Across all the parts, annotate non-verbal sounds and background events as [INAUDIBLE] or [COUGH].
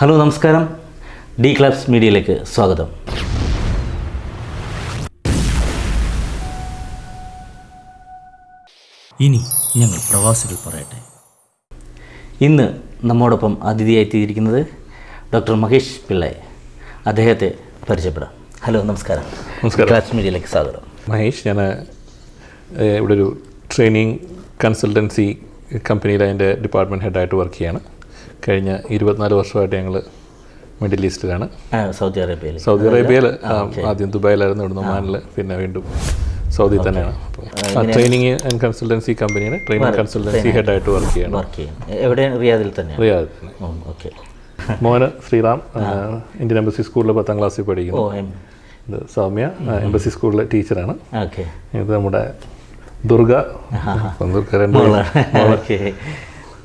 Hello നമസ്കാരം. D clubs മീഡിയയിലേക്ക് സ്വാഗതം. ഇനി ഞങ്ങൾ പ്രവാസികൾ പറയട്ടെ. ഇന്ന് നമ്മോടൊപ്പം അതിഥിയായി തീരിക്കുന്നത് ഡോക്ടർ മഹേഷ് പിള്ളയെ. അദ്ദേഹത്തെ പരിചയപ്പെടാം. ഹലോ നമസ്കാരം. നമസ്കാരം. ക്ലബ്സ് മീഡിയയിലേക്ക് സ്വാഗതം. മഹേഷ് ഞാൻ ഇവിടെ ഒരു ട്രെയിനിങ് കൺസൾട്ടൻസി കമ്പനിയിൽ അതിന്റെ ഡിപ്പാർട്ട്മെന്റ് ഹെഡായിട്ട് വർക്ക് ചെയ്യാണ്. കഴിഞ്ഞ ഇരുപത്തിനാല് വർഷമായിട്ട് ഞങ്ങൾ മിഡിൽ ഈസ്റ്റിലാണ്. സൗദി അറേബ്യയിൽ സൗദി അറേബ്യയിൽ ആദ്യം ദുബായിലായിരുന്നു ഇവിടുന്ന് ഒമാനിൽ പിന്നെ വീണ്ടും സൗദി തന്നെയാണ്. ട്രെയിനിങ് ആൻഡ് കൺസൾട്ടൻസി കമ്പനിയുടെ ട്രെയിനിങ് കൺസൾട്ടൻസി ഹെഡ് ആയിട്ട് വർക്ക് ചെയ്യണം. വർക്ക് ചെയ്യും എവിടെ? റിയാദിൽ തന്നെയാണ് റിയാദിൽ തന്നെ. ഓക്കെ. മോന് ശ്രീറാം ഇന്ത്യൻ എംബസി സ്കൂളിൽ പത്താം ക്ലാസ്സിൽ പഠിക്കുന്നു. ഇത് സൗമ്യ എംബസി സ്കൂളിലെ ടീച്ചറാണ്. ഇത് നമ്മുടെ ദുർഗ. ദുർഗ രണ്ട്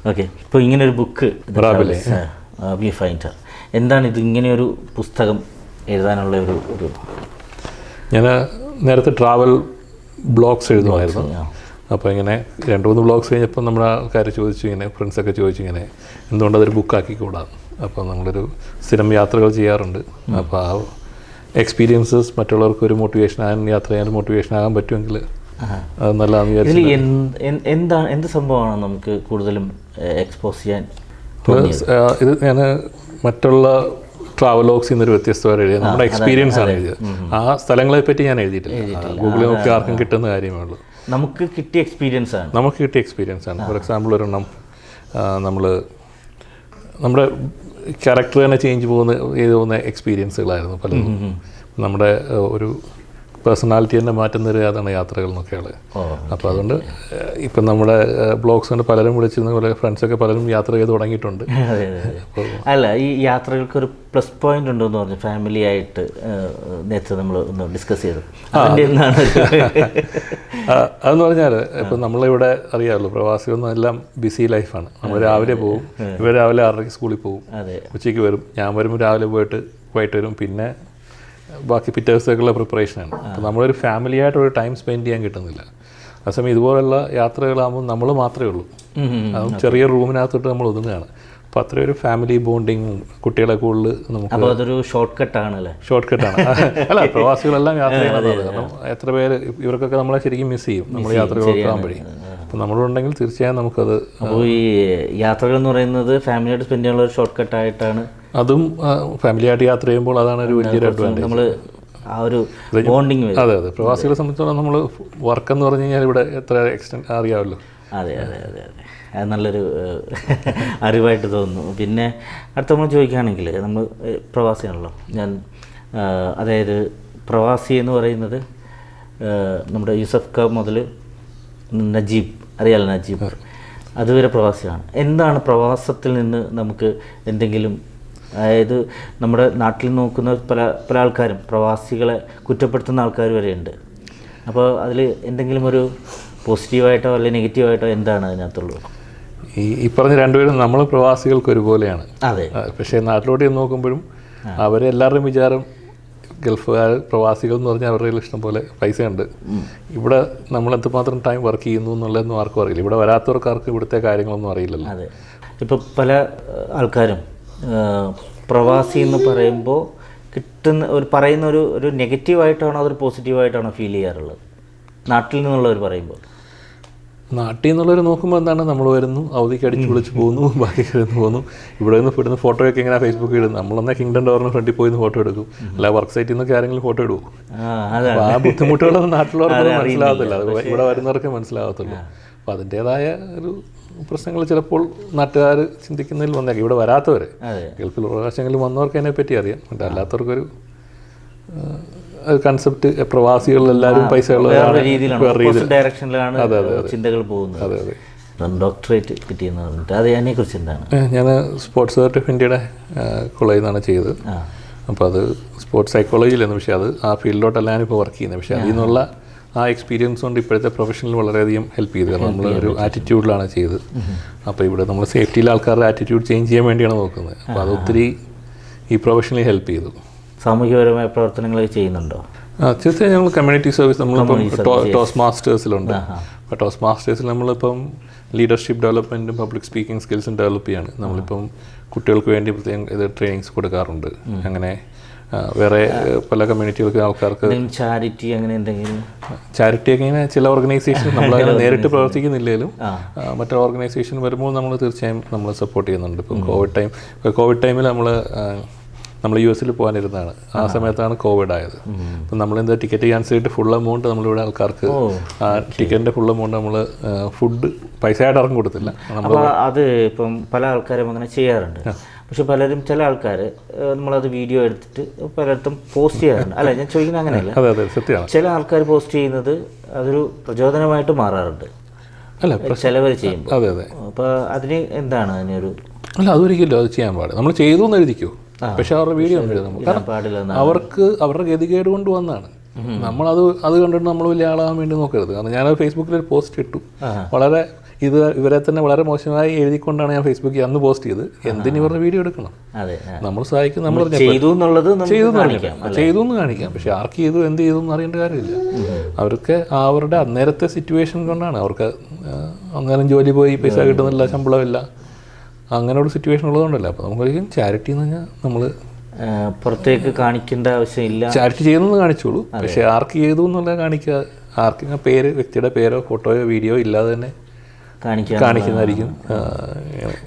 ഓക്കെ ഇപ്പോൾ ഇങ്ങനെ ഒരു ബുക്ക് റാബിലെ. വി ഫൈൻഡർ എന്താണ് ഇത് ഇങ്ങനെയൊരു പുസ്തകം എഴുതാനുള്ള ഒരു ഒരു ഞാൻ നേരത്തെ ട്രാവൽ ബ്ലോഗ്സ് എഴുതുമായിരുന്നു. അപ്പോൾ ഇങ്ങനെ രണ്ട് മൂന്ന് ബ്ലോഗ്സ് കഴിഞ്ഞപ്പോൾ നമ്മുടെ ആൾക്കാർ ചോദിച്ചു ഇങ്ങനെ ഫ്രണ്ട്സൊക്കെ ചോദിച്ചു ഇങ്ങനെ എന്തുകൊണ്ട് അതൊരു ബുക്കാക്കിക്കൂടാ അപ്പോൾ നമ്മളൊരു സ്ഥിരം യാത്രകൾ ചെയ്യാറുണ്ട്. അപ്പോൾ ആ എക്സ്പീരിയൻസസ് മറ്റുള്ളവർക്ക് ഒരു മോട്ടിവേഷൻ ആകാൻ യാത്ര ചെയ്യാൻ മോട്ടിവേഷൻ ആകാൻ പറ്റുമെങ്കിൽ അത് നല്ലതാണെന്ന് വിചാരിച്ചു എന്താണ് എന്ത് സംഭവമാണ് നമുക്ക് കൂടുതലും എക്സ്പോസ് ചെയ്യാൻ ഇത് ഞാൻ മറ്റുള്ള ട്രാവലോഗ്സ് നിന്നൊരു വ്യത്യസ്തമായി എഴുതിയത്. നമ്മുടെ എക്സ്പീരിയൻസ് ആണ് എഴുതിയത്. ആ സ്ഥലങ്ങളെ പറ്റി ഞാൻ എഴുതിയിട്ടില്ല. ഗൂഗിളിൽ നോക്കി ആർക്കും കിട്ടുന്ന കാര്യമേ ഉള്ളൂ. നമുക്ക് കിട്ടിയ എക്സ്പീരിയൻസ് ആണ്. നമുക്ക് കിട്ടിയ എക്സ്പീരിയൻസ് ആണ്. ഫോർ എക്സാമ്പിൾ ഒരെണ്ണം നമ്മൾ നമ്മുടെ ക്യാരക്ടർ തന്നെ ചേഞ്ച് പോകുന്ന ചെയ്ത് പോകുന്ന എക്സ്പീരിയൻസുകളായിരുന്നു പലതും. നമ്മുടെ ഒരു പേഴ്സണാലിറ്റി തന്നെ മാറ്റുന്ന ഒരു അതാണ് യാത്രകൾ എന്നൊക്കെയാണ് അപ്പോൾ അതുകൊണ്ട് ഇപ്പം നമ്മുടെ ബ്ലോഗ്സ് കൊണ്ട് പലരും വിളിച്ചിരുന്ന പോലെ ഫ്രണ്ട്സൊക്കെ പലരും യാത്ര ചെയ്ത് തുടങ്ങിയിട്ടുണ്ട്. അല്ല ഈ യാത്രകൾക്ക് ഒരു പ്ലസ് പോയിന്റ് ഉണ്ടെന്ന് പറഞ്ഞു ഫാമിലി ആയിട്ട് നേരത്തെ നമ്മൾ ഒന്ന് ഡിസ്കസ് ചെയ്തു. അതെന്ന് പറഞ്ഞാൽ ഇപ്പം നമ്മളിവിടെ അറിയാമല്ലോ പ്രവാസികളൊന്നും എല്ലാം ബിസി ലൈഫാണ് നമ്മൾ രാവിലെ പോകും ഇവർ രാവിലെ ആറരയ്ക്ക് സ്കൂളിൽ പോകും ഉച്ചയ്ക്ക് വരും ഞാൻ വരുമ്പോൾ രാവിലെ പോയിട്ട് വൈകിട്ട് വരും. പിന്നെ ബാക്കി പിറ്റേ ദിവസത്തേക്കുള്ള പ്രിപ്പറേഷനാണ് അപ്പോൾ നമ്മളൊരു ഫാമിലി ആയിട്ടൊരു ടൈം സ്പെൻഡ് ചെയ്യാൻ കിട്ടുന്നില്ല. അതേസമയം ഇതുപോലുള്ള യാത്രകളാകുമ്പോൾ നമ്മൾ മാത്രമേ ഉള്ളൂ. അതും ചെറിയ റൂമിനകത്തോട്ട് നമ്മൾ ഒതുങ്ങുകയാണ്. അപ്പോൾ അത്രയും ഒരു ഫാമിലി ബോണ്ടിങ്ങും കുട്ടികളെ കൂടുതൽ നമുക്ക് അപ്പോൾ അതൊരു ഷോർട്ട് കട്ട് അല്ലേ ഷോർട്ട് കട്ട് ആണ്. [LAUGHS] അല്ല പ്രവാസികളെല്ലാം യാത്ര ചെയ്യുന്നത് കാരണം എത്ര പേര് ഇവർക്കൊക്കെ നമ്മളെ ശരിക്കും മിസ് ചെയ്യും. നമ്മൾ യാത്രകളൊക്കെ ആകുമ്പോഴേ അപ്പോൾ നമ്മളുണ്ടെങ്കിൽ തീർച്ചയായും നമുക്കത് അപ്പോൾ ഈ യാത്രകൾ എന്ന് പറയുന്നത് ഫാമിലിയായിട്ട് സ്പെൻഡ് ചെയ്യാനുള്ള ഒരു ഷോർട്ട് കട്ടായിട്ടാണ് അതും ഫാമിലി ആയിട്ട് യാത്ര ചെയ്യുമ്പോൾ അതാണ് ഒരു വലിയൊരു അഡ്വാന്റേജ് നമ്മൾ ആ ഒരു ബോണ്ടിങ് അതെ അതെ. പ്രവാസികളെ സംബന്ധിച്ചോളം നമ്മൾ വർക്ക് എന്ന് പറഞ്ഞു കഴിഞ്ഞാൽ ഇവിടെ എത്ര എക്സ്റ്റെൻഡ് അറിയാമല്ലോ. അതെ അതെ അതെ അതെ. അത് നല്ലൊരു അറിവായിട്ട് തോന്നുന്നു. പിന്നെ അടുത്ത നമ്മൾ ചോദിക്കുകയാണെങ്കിൽ നമ്മൾ പ്രവാസിയാണല്ലോ. ഞാൻ അതായത് പ്രവാസി എന്ന് പറയുന്നത് നമ്മുടെ യൂസഫ് ഖ മുതൽ നജീബ് അറിയാലോ നജീബ്? അതുവരെ പ്രവാസിയാണ്. എന്താണ് പ്രവാസത്തിൽ നിന്ന് നമുക്ക് എന്തെങ്കിലും അതായത് നമ്മുടെ നാട്ടിൽ നോക്കുന്ന പല പല ആൾക്കാരും പ്രവാസികളെ കുറ്റപ്പെടുത്തുന്ന ആൾക്കാർ വരെയുണ്ട്. അപ്പോൾ അതിൽ എന്തെങ്കിലും ഒരു പോസിറ്റീവായിട്ടോ അല്ലെങ്കിൽ നെഗറ്റീവായിട്ടോ എന്താണ് അതിനകത്തുള്ളത്? ഈ ഈ പറഞ്ഞ രണ്ടുപേരും നമ്മൾ പ്രവാസികൾക്ക് ഒരുപോലെയാണ്. അതെ. പക്ഷേ നാട്ടിലോട്ട് ചെന്ന് നോക്കുമ്പോഴും അവരെല്ലാവരുടെയും വിചാരം ഗൾഫുകാർ പ്രവാസികൾ എന്ന് പറഞ്ഞാൽ അവരുടെ ഇഷ്ടം പോലെ പൈസയുണ്ട്. ഇവിടെ നമ്മൾ എന്തുമാത്രം ടൈം വർക്ക് ചെയ്യുന്നു എന്നുള്ളതൊന്നും ആർക്കും അറിയില്ല. ഇവിടെ വരാത്തവർക്കാർക്ക് ഇവിടുത്തെ കാര്യങ്ങളൊന്നും അറിയില്ലല്ലോ. അതെ. ഇപ്പോൾ പല ആൾക്കാരും പ്രവാസി എന്ന് പറയുമ്പോൾ കിട്ടുന്ന ഒരു പറയുന്ന ഒരു ഒരു നെഗറ്റീവായിട്ടാണോ അതൊരു പോസിറ്റീവായിട്ടാണോ ഫീൽ ചെയ്യാറുള്ളത്? നാട്ടിൽ നിന്നുള്ളവർ പറയുമ്പോൾ. നാട്ടിൽ നിന്നുള്ളവർ നോക്കുമ്പോൾ എന്താണ്? നമ്മൾ വരുന്നു അവധിക്ക് അടിച്ചു വിളിച്ച് പോകുന്നു ബാക്കി ഇരുന്ന് പോകുന്നു. ഇവിടെ നിന്ന് ഇടുന്ന ഫോട്ടോയൊക്കെ ഇങ്ങനെ ഫേസ്ബുക്കിൽ ഇടുന്നു. നമ്മളെന്നാ കിങ്ഡം ടവറിന് ഫ്രണ്ടിൽ പോയി ഫോട്ടോ എടുക്കും. അല്ല വർക്ക് സൈറ്റിൽ നിന്നൊക്കെ ആരെങ്കിലും ഫോട്ടോ എടുക്കും ആ ബുദ്ധിമുട്ടുകളൊന്നും നാട്ടിലുള്ളവർക്ക് മനസ്സിലാകത്തില്ല അത് ഇവിടെ വരുന്നവർക്ക് മനസ്സിലാകത്തുള്ളൂ അപ്പോൾ അതിന്റേതായ ഒരു പ്രശ്നങ്ങൾ ചിലപ്പോൾ നാട്ടുകാർ ചിന്തിക്കുന്നതിൽ വന്നേക്കാം. ഇവിടെ വരാത്തവർ ഗൾഫിൽ പ്രവാസങ്ങളിൽ വന്നവർക്ക് അതിനെപ്പറ്റി അറിയാം. പക്ഷേ അല്ലാത്തവർക്കൊരു കൺസെപ്റ്റ് പ്രവാസികളിലെല്ലാവരും പൈസ ഡയറക്ഷനിലാണ് ചിന്തകൾ പോകുന്നത്. അതെ അതെ. ഡോക്ടറേറ്റ് കിട്ടിയെന്ന് അത് അതിനെക്കുറിച്ച് എന്താണ്? ഞാൻ സ്പോർട്സ് അതോറിറ്റി ഓഫ് ഇന്ത്യയുടെ കോളേജിൽ നിന്നാണ് ചെയ്തത്. അപ്പോൾ അത് സ്പോർട്സ് സൈക്കോളജിയിലെന്ന് പക്ഷേ അത് ആ ഫീൽഡിലോട്ടല്ല ഞാനിപ്പോൾ വർക്ക് ചെയ്യുന്നത്. പക്ഷേ അതിൽ നിന്നുള്ള ആ എക്സ്പീരിയൻസ് കൊണ്ട് ഇപ്പോഴത്തെ പ്രൊഫഷനിൽ വളരെയധികം ഹെൽപ്പ് ചെയ്തു. കാരണം നമ്മൾ ഒരു ആറ്റിറ്റ്യൂഡിലാണ് ചെയ്തത്. അപ്പോൾ ഇവിടെ നമ്മൾ സേഫ്റ്റിയിലെ ആൾക്കാരുടെ ആറ്റിറ്റ്യൂഡ് ചേഞ്ച് ചെയ്യാൻ വേണ്ടിയാണ് നോക്കുന്നത്. അപ്പോൾ അത് ഒത്തിരി ഈ പ്രൊഫഷനിൽ ഹെൽപ്പ് ചെയ്തു. സാമൂഹികപരമായ പ്രവർത്തനങ്ങളൊക്കെ ചെയ്യുന്നുണ്ടോ? തീർച്ചയായും ഞങ്ങൾ കമ്മ്യൂണിറ്റി സർവീസ് നമ്മളിപ്പം. ടോസ് മാസ്റ്റേഴ്സിലുണ്ട് അപ്പോൾ ടോസ് മാസ്റ്റേഴ്സിൽ നമ്മളിപ്പം ലീഡർഷിപ്പ് ഡെവലപ്മെന്റും പബ്ലിക് സ്പീക്കിംഗ് സ്കിൽസും ഡെവലപ്പ് ചെയ്യാണ്. നമ്മളിപ്പം കുട്ടികൾക്ക് വേണ്ടി പ്രത്യേകം ഇത് ട്രെയിനിങ്സ് കൊടുക്കാറുണ്ട്. അങ്ങനെ വേറെ പല കമ്മ്യൂണിറ്റികൾക്ക് ആൾക്കാർക്ക് ചാരിറ്റി അങ്ങനെ എന്തെങ്കിലും? ചാരിറ്റി ഒക്കെ ചില ഓർഗനൈസേഷൻ നമ്മൾ അങ്ങനെ നേരിട്ട് പ്രവർത്തിക്കുന്നില്ലെങ്കിലും മറ്റു ഓർഗനൈസേഷൻ വരുമ്പോൾ നമ്മൾ തീർച്ചയായും നമ്മൾ സപ്പോർട്ട് ചെയ്യുന്നുണ്ട്. ഇപ്പം കോവിഡ് ടൈം കോവിഡ് ടൈമിൽ നമ്മൾ നമ്മൾ യു എസിൽ പോകാനിരുന്നതാണ്. ആ സമയത്താണ് കോവിഡ് ആയത്. അപ്പം നമ്മളെന്താ ടിക്കറ്റ് ക്യാൻസൽ ചെയ്തിട്ട് ഫുൾ എമൗണ്ട് നമ്മളിവിടെ ആൾക്കാർക്ക് ആ ടിക്കറ്റിന്റെ ഫുൾ എമൗണ്ട് നമ്മൾ ഫുഡ് പൈസയായിട്ട് ഇറങ്ങി കൊടുത്തില്ല. നമ്മൾ അത് ഇപ്പം പല ആൾക്കാരും അങ്ങനെ ചെയ്യാറുണ്ട്. പക്ഷെ പലരും ചില ആൾക്കാർ നമ്മളത് വീഡിയോ എടുത്തിട്ട് പലയിടത്തും പോസ്റ്റ് ചെയ്യാറുണ്ട്. അല്ല ഞാൻ ചോദിക്കുന്നത് അങ്ങനെയല്ല. ചില ആൾക്കാർ പോസ്റ്റ് ചെയ്യുന്നത് അതൊരു പ്രചോദനമായിട്ട് മാറാറുണ്ട്. അല്ല ചിലവർ ചെയ്യുമ്പോൾ അതെ അതെ. അപ്പോൾ അതിന് എന്താണ് അതിനൊരു അല്ല അതൊരിക്കലും അത് ചെയ്യാൻ പാടില്ല. നമ്മൾ ചെയ്തു എന്ന് എഴുതിക്കോ? പക്ഷെ അവരുടെ വീഡിയോ. കാരണം അവർക്ക് അവരുടെ ഗതികേട് കൊണ്ട് വന്നാണ്. നമ്മളത് അത് കണ്ടിട്ട് നമ്മൾ വലിയ ആളാകാൻ വേണ്ടി നോക്കരുത്. കാരണം ഞാൻ ഫേസ്ബുക്കിൽ ഒരു പോസ്റ്റ് ഇട്ടു. വളരെ ഇത് ഇവരെ തന്നെ വളരെ മോശമായി എഴുതിക്കൊണ്ടാണ് ഞാൻ ഫേസ്ബുക്കിൽ അന്ന് പോസ്റ്റ് ചെയ്ത്. എന്തിനു ഇവരുടെ വീഡിയോ എടുക്കണം? നമ്മൾ സഹായിക്കും നമ്മൾ ചെയ്തു എന്നുള്ളത് ചെയ്തു ചെയ്തു എന്ന് കാണിക്കാം. പക്ഷെ ആർക്ക് ചെയ്തു എന്ത് ചെയ്തു എന്ന് അറിയേണ്ട കാര്യമില്ല. അവർക്ക് അവരുടെ അന്നേരത്തെ സിറ്റുവേഷൻ കൊണ്ടാണ്. അവർക്ക് അങ്ങനെ അന്നേരം ജോലി പോയി പൈസ കിട്ടുന്നില്ല ശമ്പളമില്ല. അങ്ങനെ ഒരു സിറ്റുവേഷൻ ഉള്ളതുകൊണ്ടല്ല? അപ്പോൾ നമുക്കൊരിക്കലും ചാരിറ്റി എന്ന് പറഞ്ഞാൽ നമ്മൾ പുറത്തേക്ക് കാണിക്കേണ്ട ആവശ്യമില്ല. ചാരിറ്റി ചെയ്യുന്നത് കാണിച്ചോളൂ. പക്ഷേ ആർക്ക് ചെയ്തു എന്നുള്ളത് കാണിക്കുക ആർക്കും പേര് വ്യക്തിയുടെ പേരോ ഫോട്ടോയോ വീഡിയോ ഇല്ലാതെ തന്നെ കാണിക്കുന്നതായിരിക്കും.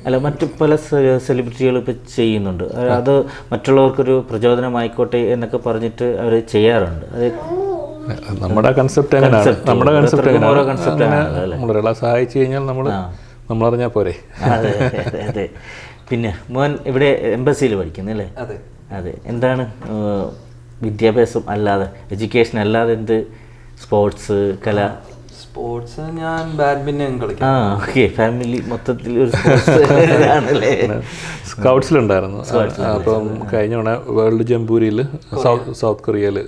അല്ല മറ്റു പല സെലിബ്രിറ്റികൾ ഇപ്പോൾ ചെയ്യുന്നുണ്ട്. അത് മറ്റുള്ളവർക്കൊരു പ്രചോദനമായിക്കോട്ടെ എന്നൊക്കെ പറഞ്ഞിട്ട് അവർ ചെയ്യാറുണ്ട്. അത് നമ്മുടെ കൺസെപ്റ്റ് എങ്ങനെയാണ് നമ്മുടെ കൺസെപ്റ്റ് ഓരോരുത്തർക്കും ഓരോ എങ്ങനെയാണ് concept അങ്ങനെ ആണല്ലോ അല്ലേ? നമ്മളൊരാളെ സഹായിച്ചു കഴിഞ്ഞാൽ നമ്മൾ നമ്മളറിഞ്ഞാൽ പോരെ. അതെ അതെ അതെ പിന്നെ മോൻ ഇവിടെ എംബസിയിൽ പഠിക്കുന്നു അല്ലേ? അതെ. എന്താണ് വിദ്യാഭ്യാസം അല്ലാതെ എഡ്യൂക്കേഷൻ അല്ലാതെ എന്ത്? സ്പോർട്സ് കല? സ്പോർട്സ് ഞാൻ ബാഡ്മിന്റൺ കളിക്കും. ആ ഓക്കെ ഫാമിലി മൊത്തത്തിൽ ഒരു [LAUGHS] ആണല്ലേ? സ്കൗട്ട്സിലുണ്ടായിരുന്നു അപ്പം കഴിഞ്ഞ തവണ വേൾഡ് ജംബൂരിയിൽ സൗത്ത് സൗത്ത് കൊറിയയിൽ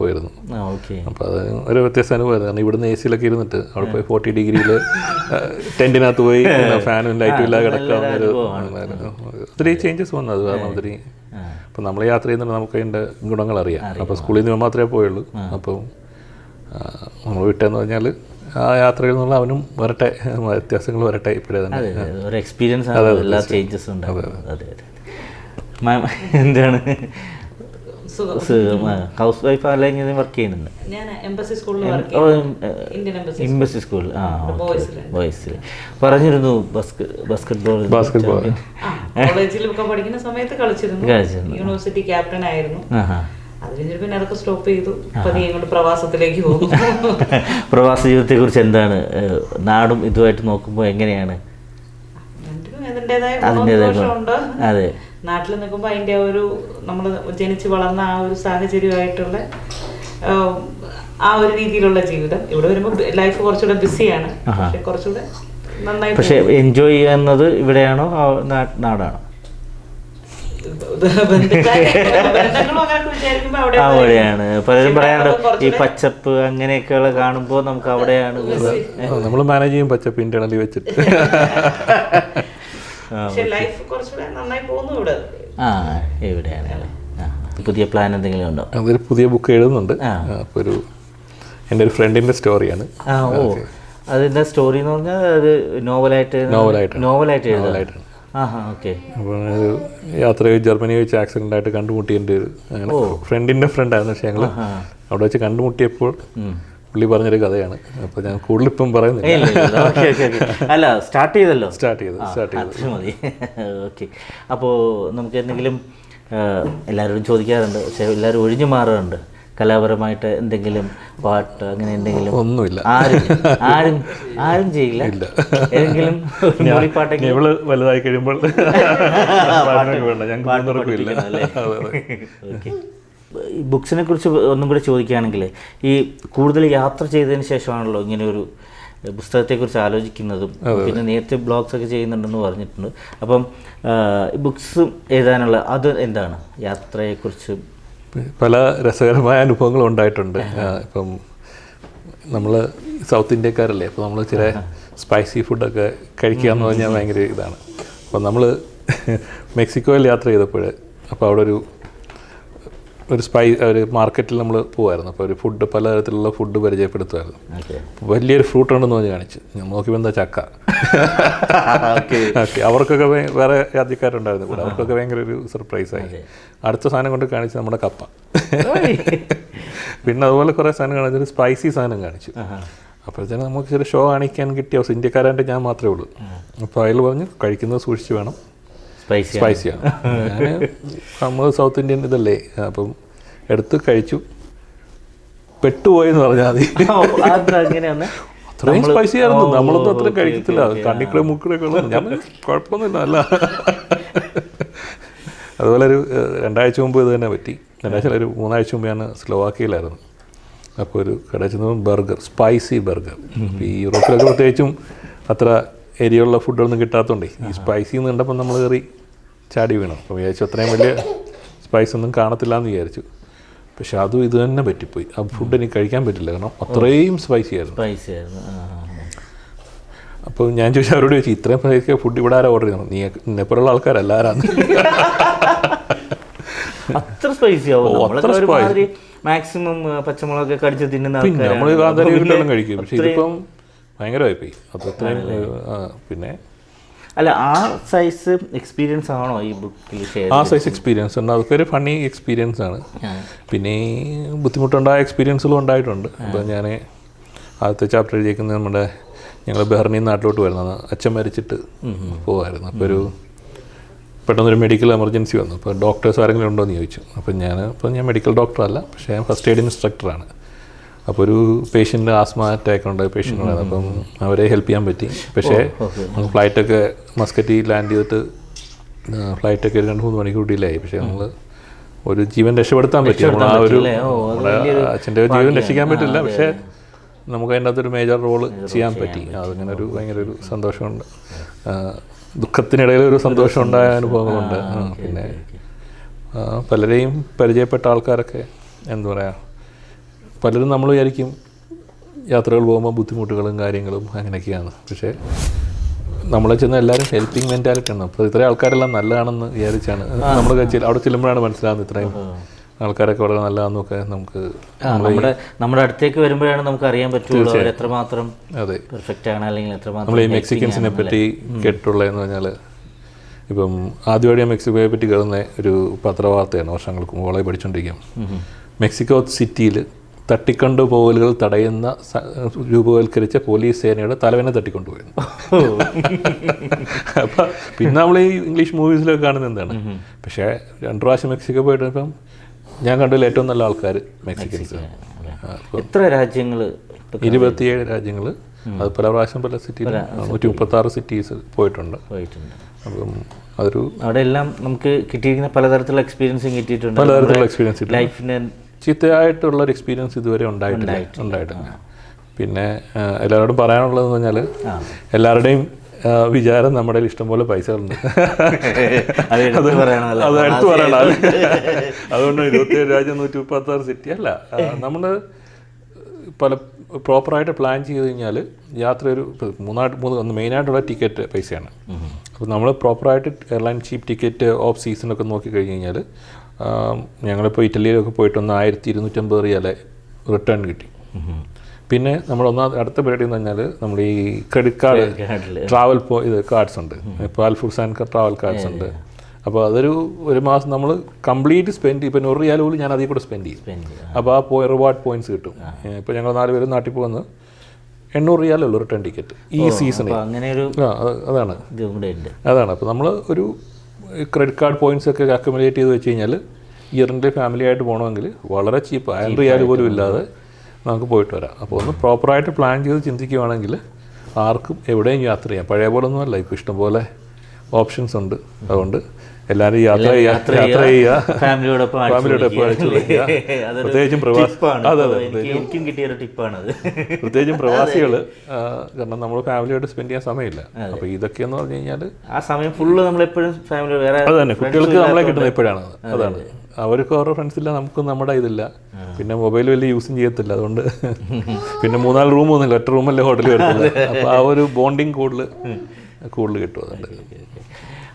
പോയിരുന്നു. അപ്പം അപ്പോൾ അത് ഒരു വ്യത്യസ്ത അനുഭവമായിരുന്നു കാരണം ഇവിടുന്ന് എ സിയിലൊക്കെ ഇരുന്നിട്ട് അവിടെ പോയി ഫോർട്ടി ഡിഗ്രിയിൽ ടെന്റിനകത്ത് പോയി [LAUGHS] ഫാനും ലൈറ്റും ഇല്ലാതെ കിടക്കാവുന്ന ഒരു ഒത്തിരി ചേഞ്ചസ് വന്നു. അത് കാരണം ഒത്തിരി അപ്പം നമ്മൾ യാത്ര ചെയ്യുന്നുണ്ട് നമുക്ക് അതിന്റെ ഗുണങ്ങൾ അറിയാം. അപ്പോൾ സ്കൂളിൽ നിന്ന് മാത്രമേ പോയുള്ളൂ. അപ്പം നമ്മൾ വിട്ടെന്ന് പറഞ്ഞാൽ ആ യാത്രയിൽ നിന്നുള്ള അവനും വരട്ടെ വ്യത്യാസങ്ങൾ വരട്ടെ ഇപ്പോഴേ തന്നെ. ഒരു എക്സ്പീരിയൻസ് ആണ് എല്ലാ ചേഞ്ചസ് ഉണ്ട് അതെ അതെ. മാം എന്താണ്? ഹൗസ് വൈഫ് അല്ലെങ്കിൽ വർക്ക് ചെയ്യുന്നുണ്ട്? ഞാൻ എംബസി സ്കൂളിൽ വർക്ക് ഓ, ഇന്ത്യൻ എംബസി എംബസി സ്കൂൾ ആ. ബോയ്സിൽ പറഞ്ഞിരുന്നു ബാസ്കറ്റ് ബോൾ ബാസ്കറ്റ് ബോൾ കോളേജിലൊക്കെ പഠിക്കുന്ന സമയത്ത് കളിച്ചിരുന്നു. യൂണിവേഴ്സിറ്റി ക്യാപ്റ്റൻ ആയിരുന്നു. അത് കഴിഞ്ഞിട്ട് പിന്നെ അതൊക്കെ സ്റ്റോപ്പ് ചെയ്തു. പതിയെ പ്രവാസത്തിലേക്ക് പോകും [LAUGHS] പ്രവാസ ജീവിതത്തെക്കുറിച്ച് എന്താണ്? നാടും ഇതുമായിട്ട് നോക്കുമ്പോൾ എങ്ങനെയാണ്? അതിന്റെതായ ഗുണദോഷമുണ്ട് അതെ. നാട്ടിൽ നിൽക്കുമ്പോൾ അതിന്റെ ആ ഒരു നമ്മൾ ജനിച്ച് വളർന്ന ആ ഒരു സാഹചര്യമായിട്ടുള്ള ആ, ഒരു രീതിയിലുള്ള ജീവിതം. ഇവിടെ വരുമ്പോൾ ലൈഫ് കുറച്ചുകൂടെ ബിസിയാണ് പക്ഷെ കുറച്ചുകൂടെ നന്നായി പക്ഷെ എൻജോയ് ചെയ്യുന്നത് ഇവിടെയാണോ? നാടാണോ? [LAUGHS] അവിടെയാണ്. പലരും പറയാണ്ട് ഈ പച്ചപ്പ് അങ്ങനെയൊക്കെയുള്ള കാണുമ്പോൾ നമുക്ക് അവിടെയാണ് നമ്മൾ മാനേജ് ചെയ്യും പച്ചപ്പ് ഇന്റേണലി വെച്ചിട്ട്. [LAUGHS] ആ എവിടെയാണ് അല്ലേ പുതിയ പ്ലാൻ എന്തെങ്കിലും ഉണ്ടോ? അതൊരു പുതിയ ബുക്ക് എഴുതുന്നുണ്ട്. അപ്പോൾ ഒരു എന്റെ ഒരു ഫ്രണ്ടിന്റെ സ്റ്റോറിയാണ് ആ ഓ. അതിന്റെ സ്റ്റോറി എന്ന് പറഞ്ഞാൽ അത് നോവലായിട്ട് നോവലായിട്ട് നോവലായിട്ട് എഴുതാം അപ്പോൾ യാത്ര ജർമ്മനി വെച്ച് ആക്സിഡന്റ് ആയിട്ട് കണ്ടുമുട്ടിയതിന്റെ അങ്ങനെ അങ്ങനെ ഫ്രണ്ടിന്റെ ഫ്രണ്ടായിരുന്നു പക്ഷേ ഞങ്ങൾ അവിടെ വെച്ച് കണ്ടുമുട്ടിയപ്പോൾ പുള്ളി പറഞ്ഞൊരു കഥയാണ്. അപ്പോൾ ഞാൻ കൂടുതൽ ഇപ്പം പറയുന്നില്ല അല്ല സ്റ്റാർട്ട് ചെയ്തല്ലോ? സ്റ്റാർട്ട് ചെയ്തു സ്റ്റാർട്ട് ചെയ്തു. മതി. ഓക്കെ. അപ്പോൾ നമുക്ക് എന്തെങ്കിലും എല്ലാവരും എല്ലാവരോടും ചോദിക്കാറുണ്ട്. പക്ഷെ എല്ലാവരും ഒഴിഞ്ഞു മാറാറുണ്ട്. കലാപരമായിട്ട് എന്തെങ്കിലും പാട്ട് അങ്ങനെ എന്തെങ്കിലും ഒന്നുമില്ല. ആരും ആരും ആരും ചെയ്യില്ല. ഏതെങ്കിലും ഇവൾ വലുതായി കഴിയുമ്പോൾ [LAUGHS] [LAUGHS] ഈ ബുക്സിനെ കുറിച്ച് ഒന്നും കൂടി ചോദിക്കുകയാണെങ്കിൽ ഈ കൂടുതൽ യാത്ര ചെയ്തതിന് ശേഷമാണല്ലോ ഇങ്ങനെ ഒരു പുസ്തകത്തെക്കുറിച്ച് ആലോചിക്കുന്നതും പിന്നെ നേരത്തെ ബ്ലോഗ്സ് ഒക്കെ ചെയ്യുന്നുണ്ടെന്ന് പറഞ്ഞിട്ടുണ്ട്. അപ്പം ബുക്സ് എഴുതാനുള്ള അത് എന്താണ്? യാത്രയെക്കുറിച്ച് പല രസകരമായ അനുഭവങ്ങളും ഉണ്ടായിട്ടുണ്ട്. ഇപ്പം നമ്മൾ സൗത്ത് ഇന്ത്യക്കാരല്ലേ അപ്പോൾ നമ്മൾ ചില സ്പൈസി ഫുഡൊക്കെ കഴിക്കുക എന്ന് പറഞ്ഞാൽ ഭയങ്കര ഇതാണ്. അപ്പം നമ്മൾ മെക്സിക്കോയിൽ യാത്ര ചെയ്തപ്പോൾ അപ്പോൾ അവിടെ ഒരു ഒരു സ്പൈ ഒരു മാർക്കറ്റിൽ നമ്മൾ പോകുമായിരുന്നു അപ്പോൾ ഒരു ഫുഡ് പലതരത്തിലുള്ള ഫുഡ് പരിചയപ്പെടുത്തുമായിരുന്നു. വലിയൊരു ഫ്രൂട്ട് ഉണ്ടെന്ന് പറഞ്ഞ് കാണിച്ചു. ഞാൻ നോക്കിയപ്പോൾ എന്താ ചക്ക? ഓക്കെ ഓക്കെ [LAUGHS] അവർക്കൊക്കെ വേറെ യാത്രക്കാരുണ്ടായിരുന്നു. കൂടെ അവർക്കൊക്കെ ഭയങ്കര ഒരു സർപ്രൈസ് ആയി. അടുത്ത സാധനം കൊണ്ട് കാണിച്ചു നമ്മുടെ കപ്പ. [LAUGHS] പിന്നെ അതുപോലെ കുറേ സാധനം കാണിച്ചു. ഒരു സ്പൈസി സാധനം കാണിച്ചു. അപ്പോഴത്തേനും നമുക്ക് ചെറിയ ഷോ കാണിക്കാൻ കിട്ടിയ അവസ്ഥ ഇന്ത്യക്കാരായിട്ട് ഞാൻ മാത്രമേ ഉള്ളൂ. അപ്പോൾ അയാൾ പറഞ്ഞു കഴിക്കുന്നത് സൂക്ഷിച്ച് വേണം. സ്പൈസിയാണ് നമ്മൾ സൗത്ത് ഇന്ത്യൻ ഇതല്ലേ അപ്പം എടുത്ത് കഴിച്ചു. പെട്ടുപോയെന്ന് പറഞ്ഞാൽ മതി. അത്രയും സ്പൈസി ആയിരുന്നു. നമ്മളൊന്നും അത്രയും കഴിക്കത്തില്ല. കണ്ണിക്കൂടെ മുക്കിടെ കൊള്ളും ഞാൻ കുഴപ്പമൊന്നുമില്ല അല്ല. അതുപോലെ ഒരു രണ്ടാഴ്ച മുമ്പ് ഇത് തന്നെ പറ്റി. രണ്ടാഴ്ച ഒരു മൂന്നാഴ്ച മുമ്പ് ഞാൻ സ്ലോവാക്കിയിലായിരുന്നു. അപ്പോൾ ഒരു കടയിൽ ചെന്ന് ബർഗർ സ്പൈസി ബർഗർ. ഈ യൂറോപ്പിലൊക്കെ പ്രത്യേകിച്ചും അത്ര എരിയുള്ള ഫുഡൊന്നും കിട്ടാത്തതുകൊണ്ടേ ഈ സ്പൈസി എന്ന് കണ്ടപ്പോൾ നമ്മൾ കയറി ചാടി വീണു. അപ്പോൾ വിചാരിച്ചു അത്രയും വലിയ സ്പൈസ് ഒന്നും കാണത്തില്ല എന്ന് വിചാരിച്ചു. പക്ഷെ അതും ഇത് തന്നെ പറ്റിപ്പോയി. ആ ഫുഡ് എനിക്ക് കഴിക്കാൻ പറ്റില്ല. കാരണം അത്രയും സ്പൈസി ആയിരുന്നു. സ്പൈസി ആയിരുന്നു. അപ്പോൾ ഞാൻ ചോദിച്ചു അവരോട് ചോദിച്ചു ഇത്രയും പൈസ ഫുഡ് ഇവിടെ ആരാ ഓർഡർ ചെയ്യണം നീ എപ്പോഴുള്ള ആൾക്കാരല്ല ആരാന്ന്. അത്ര സ്പൈസി ആവും. മാക്സിമം പച്ചമുളകൊക്കെ കടിച്ച് തിന്നുന്ന. നമ്മൾ കഴിക്കും പക്ഷെ ഇതിപ്പം ഭയങ്കരമായി പോയി അത്രയും പിന്നെ അല്ല ആ സൈസ് എക്സ്പീരിയൻസ് ആണോ ഈ ബുക്കിൽ ആ സൈസ് എക്സ്പീരിയൻസ് ഉണ്ട്. അതൊക്കെ ഒരു ഫണ്ണി എക്സ്പീരിയൻസ് ആണ് പിന്നെ ഈ ബുദ്ധിമുട്ടുണ്ടായ എക്സ്പീരിയൻസുകളും ഉണ്ടായിട്ടുണ്ട്. അപ്പോൾ ഞാൻ ആദ്യത്തെ ചാപ്റ്റർ എഴുതിയേക്കുന്നത് നമ്മുടെ ഞങ്ങൾ ബെഹറിനിന്ന് നാട്ടിലോട്ട് വരുന്നത് അച്ഛൻ മരിച്ചിട്ട് പോകുമായിരുന്നു അപ്പോൾ ഒരു പെട്ടെന്നൊരു മെഡിക്കൽ എമർജൻസി വന്നു. അപ്പോൾ ഡോക്ടേഴ്സ് ആരെങ്കിലും ഉണ്ടോ എന്ന് ചോദിച്ചു. അപ്പോൾ ഞാൻ അപ്പോൾ ഞാൻ മെഡിക്കൽ ഡോക്ടറല്ല പക്ഷേ ഞാൻ ഫസ്റ്റ് എയ്ഡ് ഇൻസ്ട്രക്ടറാണ് അപ്പോൾ ഒരു പേഷ്യന്റ് ആസ്മ അറ്റാക്ക് ഉണ്ട് പേഷ്യന്റ് ഉണ്ടായിരുന്നു അപ്പം അവരെ ഹെൽപ്പ് ചെയ്യാൻ പറ്റി. പക്ഷേ ഫ്ലൈറ്റൊക്കെ മസ്കറ്റി ലാൻഡ് ചെയ്തിട്ട് ഫ്ലൈറ്റൊക്കെ രണ്ട് മൂന്ന് മണിക്കൂർ ഡിലേ ആയി പക്ഷേ നമ്മൾ ഒരു ജീവൻ രക്ഷപ്പെടുത്താൻ പറ്റി. നമ്മൾ ആ ഒരു അച്ഛന്റെ ജീവൻ രക്ഷിക്കാൻ പറ്റില്ല. പക്ഷേ നമുക്ക് അതിന്റെ അകത്തൊരു മേജർ റോൾ ചെയ്യാൻ പറ്റി. അതിങ്ങനെ ഒരു ഭയങ്കര ഒരു സന്തോഷമുണ്ട്. ദുഃഖത്തിനിടയിൽ ഒരു സന്തോഷം. ഉണ്ടായ അനുഭവമുണ്ട് പിന്നെ പലരെയും പരിചയപ്പെട്ട ആൾക്കാരൊക്കെ എന്താ പറയുക പലരും നമ്മൾ വിചാരിക്കും യാത്രകൾ പോകുമ്പോൾ ബുദ്ധിമുട്ടുകളും കാര്യങ്ങളും അങ്ങനെയൊക്കെയാണ്. പക്ഷേ നമ്മളെ ചെന്ന് എല്ലാവരും ഹെൽപ്പിംഗ് മെന്റാലിറ്റി ആണ്. അപ്പോൾ ഇത്രയും ആൾക്കാരെല്ലാം നല്ലതാണെന്ന് വിചാരിച്ചാണ്. നമ്മൾ അവിടെ ചെല്ലുമ്പോഴാണ് മനസ്സിലാകുന്നത് ഇത്രയും ആൾക്കാരൊക്കെ വളരെ നല്ലതാണെന്നൊക്കെ നമുക്ക് നമ്മുടെ നമ്മുടെ അടുത്തേക്ക് വരുമ്പോഴാണ് നമുക്ക് അറിയാൻ പറ്റുള്ളൂ എത്രമാത്രം അതെ. പെർഫെക്റ്റ് ആണ് അല്ലെങ്കിൽ എത്രമാത്രം നമ്മൾ ഈ മെക്സിക്കൻസിനെ പറ്റി കേട്ടിട്ടുള്ളതെന്ന് പറഞ്ഞാൽ ഇപ്പം ആദ്യമായിട്ട് ഞാൻ മെക്സിക്കോയെ പറ്റി കേൾക്കുന്ന ഒരു പത്രവാർത്തയാണ് വർഷങ്ങൾക്ക് മുമ്പ് വളരെ പഠിച്ചുകൊണ്ടിരിക്കും മെക്സിക്കോ സിറ്റിയിൽ തട്ടിക്കൊണ്ടു പോകലുകൾ തടയുന്ന രൂപവൽക്കരിച്ച പോലീസ് സേനയുടെ തലവനെ തട്ടിക്കൊണ്ടുപോയിരുന്നു. അപ്പം പിന്നെ നമ്മൾ ഈ ഇംഗ്ലീഷ് മൂവീസിലൊക്കെ കാണുന്നത് എന്താണ്? പക്ഷേ രണ്ടു പ്രാവശ്യം മെക്സിക്കോ പോയിട്ട് ഇപ്പം ഞാൻ കണ്ടതിൽ ഏറ്റവും നല്ല ആൾക്കാർ മെക്സിക്കൻസ്. എത്ര രാജ്യങ്ങൾ ഇരുപത്തിയേഴ് രാജ്യങ്ങൾ അത് പല പ്രാവശ്യം പല സിറ്റിയിൽ നൂറ്റി മുപ്പത്തി ആറ് സിറ്റീസ് പോയിട്ടുണ്ട്. പോയിട്ടുണ്ട്. അപ്പം അതൊരു അവിടെ എല്ലാം നമുക്ക് കിട്ടിയിരിക്കുന്ന പലതരത്തിലുള്ള എക്സ്പീരിയൻസും കിട്ടിയിട്ടുണ്ട്. പലതരത്തിലുള്ള എക്സ്പീരിയൻസ് ലൈഫിന് ചീത്തയായിട്ടുള്ള ഒരു എക്സ്പീരിയൻസ് ഇതുവരെ ഉണ്ടായിട്ടില്ല. ഉണ്ടായിട്ടില്ല. പിന്നെ എല്ലാവരോടും പറയാനുള്ളതെന്ന് പറഞ്ഞാൽ എല്ലാവരുടെയും വിചാരം നമ്മുടെ ഇഷ്ടംപോലെ പൈസകളുണ്ട്. [LAUGHS] അത് എടുത്ത് പറയണം. [LAUGHS] അതുകൊണ്ട് ഇരുപത്തിയേഴ് രാജ്യം നൂറ്റി മുപ്പത്തി ആറ് സിറ്റി അല്ല നമ്മൾ പല പ്രോപ്പറായിട്ട് പ്ലാൻ ചെയ്ത് കഴിഞ്ഞാൽ യാത്ര ഒരു മൂന്നായിട്ട് മൂന്ന് ഒന്ന് മെയിനായിട്ടുള്ള ടിക്കറ്റ് പൈസയാണ്. അപ്പോൾ നമ്മൾ പ്രോപ്പറായിട്ട് എയർലൈൻ ചീപ്പ് ടിക്കറ്റ് ഓഫ് സീസണൊക്കെ നോക്കി കഴിഞ്ഞ് കഴിഞ്ഞാൽ ഞങ്ങളിപ്പോൾ ഇറ്റലിയിലൊക്കെ പോയിട്ട് ഒന്ന് ആയിരത്തി ഇരുന്നൂറ്റമ്പത് റിയാലെ റിട്ടേൺ കിട്ടി. പിന്നെ നമ്മൾ ഒന്നാം അടുത്ത പരിപാടി എന്ന് പറഞ്ഞാൽ നമ്മൾ ഈ ക്രെഡിറ്റ് കാർഡ്. ട്രാവൽ പോ ഇത് കാർഡ്സ് ഉണ്ട്. ഇപ്പോൾ അൽഫുർസ് ആൻഡ് ട്രാവൽ കാർഡ്സ് ഉണ്ട്. അപ്പോൾ അതൊരു ഒരു മാസം നമ്മൾ കംപ്ലീറ്റ് സ്പെൻഡ് ചെയ്യും. ഇപ്പം നൂറ് റിയാൽ പോലും ഞാൻ അതിൽ കൂടെ സ്പെൻഡ് ചെയ്യും അപ്പോൾ ആ പോയി റിവാർഡ് പോയിന്റ്സ് കിട്ടും. ഇപ്പോൾ ഞങ്ങൾ നാല് പേര് നാട്ടിൽ പോകുന്നത് എണ്ണൂറ് റിയാലേ ഉള്ളൂ റിട്ടേൺ ടിക്കറ്റ് ഈ സീസണിൽ അങ്ങനെ ഒരു അതാണ്. അതാണ്. അപ്പോൾ നമ്മൾ ഒരു ക്രെഡിറ്റ് കാർഡ് പോയിന്റ്സ് ഒക്കെ അക്യുമുലേറ്റ് ചെയ്ത് വെച്ച് കഴിഞ്ഞാൽ ഇയറിന്റെ ഫാമിലി ആയിട്ട് പോകണമെങ്കിൽ വളരെ ചീപ്പ് ആൻഡ് റിയാൽ പോലും ഇല്ലാതെ നമുക്ക് പോയിട്ട് വരാം. അപ്പോൾ ഒന്ന് പ്രോപ്പറായിട്ട് പ്ലാൻ ചെയ്ത് ചിന്തിക്കുകയാണെങ്കിൽ ആർക്കും എവിടെയും യാത്ര ചെയ്യാം. പഴയ പോലെ ഒന്നുമല്ല ഇപ്പോൾ ഇഷ്ടംപോലെ ഓപ്ഷൻസ് ഉണ്ട്. അതുകൊണ്ട് എല്ലാവരും യാത്ര യാത്ര യാത്ര ചെയ്യുക, ഫാമിലിയോടൊപ്പം ഫാമിലിയോടൊപ്പം അടിച്ചു പ്രത്യേകിച്ചും പ്രവാസി ടിപ്പാണ്. അതെ ഇപ്പൊ അതെ എനിക്കും കിട്ടിയ ഒരു ടിപ്പാണത് പ്രത്യേകിച്ചും പ്രവാസികൾ കാരണം നമ്മൾ ഫാമിലിയായിട്ട് സ്പെൻഡ് ചെയ്യാൻ സമയമില്ല. അപ്പോൾ ഇതൊക്കെയെന്ന് പറഞ്ഞു കഴിഞ്ഞാൽ ആ സമയം ഫുള്ള് നമ്മളെപ്പോഴും ഫാമിലി വേറെ അത് തന്നെ കുട്ടികൾക്ക് നമ്മളെ കിട്ടുന്നത് എപ്പോഴാണ് അതാണ്. അവർക്ക് ഓരോ ഫ്രണ്ട്സ് ഇല്ല നമുക്ക് നമ്മുടെ ഇതില്ല. പിന്നെ മൊബൈൽ വലിയ യൂസും ചെയ്യത്തില്ല അതുകൊണ്ട് [LAUGHS] പിന്നെ മൂന്നാൽ റൂം ഒന്നുമില്ല ഒറ്റ റൂമല്ലേ ഹോട്ടലിൽ വരുന്നത്. അപ്പോൾ ആ ഒരു ബോണ്ടിങ് കൂടുതൽ കൂടുതൽ കിട്ടും അതുകൊണ്ട്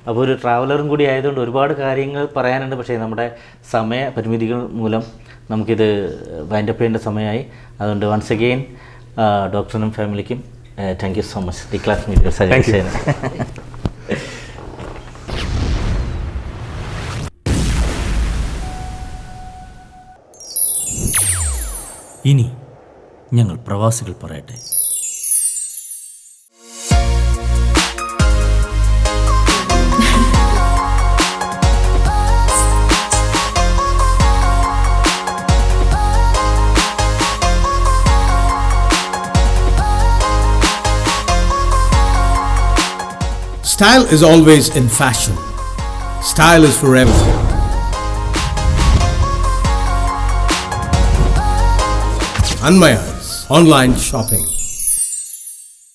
അപ്പോൾ ഒരു ട്രാവലറും കൂടി ആയതുകൊണ്ട് ഒരുപാട് കാര്യങ്ങൾ പറയാനുണ്ട്. പക്ഷേ നമ്മുടെ സമയ പരിമിതികൾ മൂലം നമുക്കിത് വൈൻഡപ്പ് ചെയ്യേണ്ട സമയമായി. അതുകൊണ്ട് വൺസ് അഗെയിൻ ഡോക്ടറിനും ഫാമിലിക്കും thank you so much the class media suggestion ഇനി ഞങ്ങൾ പ്രവാസികൾ പറയട്ടെ. Style is always in fashion. Style is forever. Anmaya's online shopping.